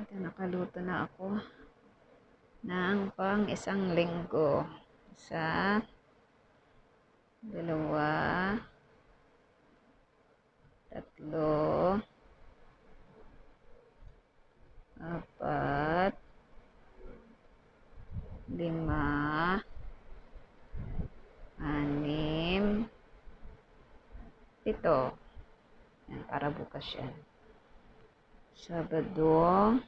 Ito, nakaluto na ako ng pang isang linggo. Isa, dalawa, tatlo, apat, lima, anim, pito. Yan, para bukas yan. Sabado,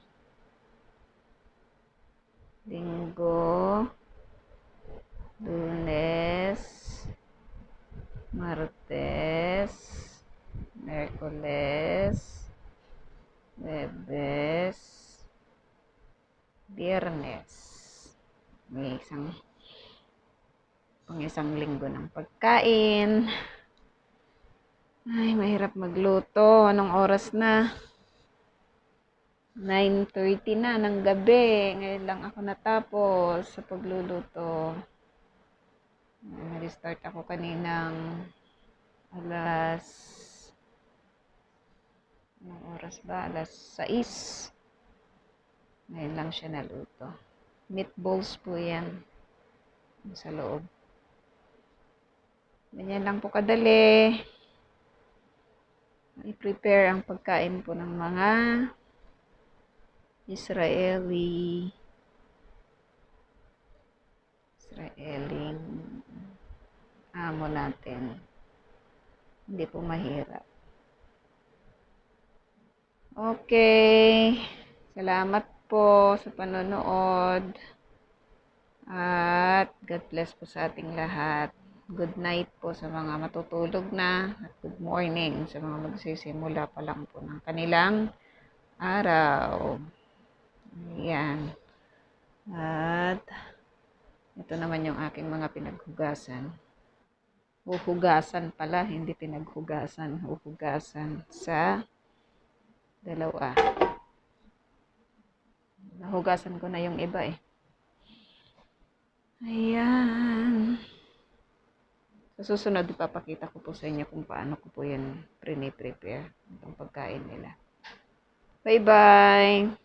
Linggo, Lunes, Martes, Merkules, Webes, Biyernes. May isang pang isang linggo ng pagkain. Ay, mahirap magluto. Anong oras na? 9.30 na ng gabi. Ngayon lang ako natapos sa pagluluto. Nag-start ako kaninang alas anong oras ba? Alas 6. Ngayon lang siya naluto. Meatballs po yan. Sa loob. Ganyan lang po kadali. I-prepare ang pagkain po ng mga Israeli Israeling amo natin. Hindi po mahirap. Okay. Salamat po sa panonood. At God bless po sa ating lahat. Good night po sa mga matutulog na. At good morning sa mga magsisimula pa lang po ng kanilang araw. Ayan. At ito naman yung aking mga pinaghugasan. Huhugasan pala, hindi pinaghugasan. Huhugasan sa dalawa. Nahugasan ko na yung iba eh. Ayan. Sa susunod, ipapakita ko po sa inyo kung paano ko po yan pre-prepare itong pagkain nila. Bye-bye!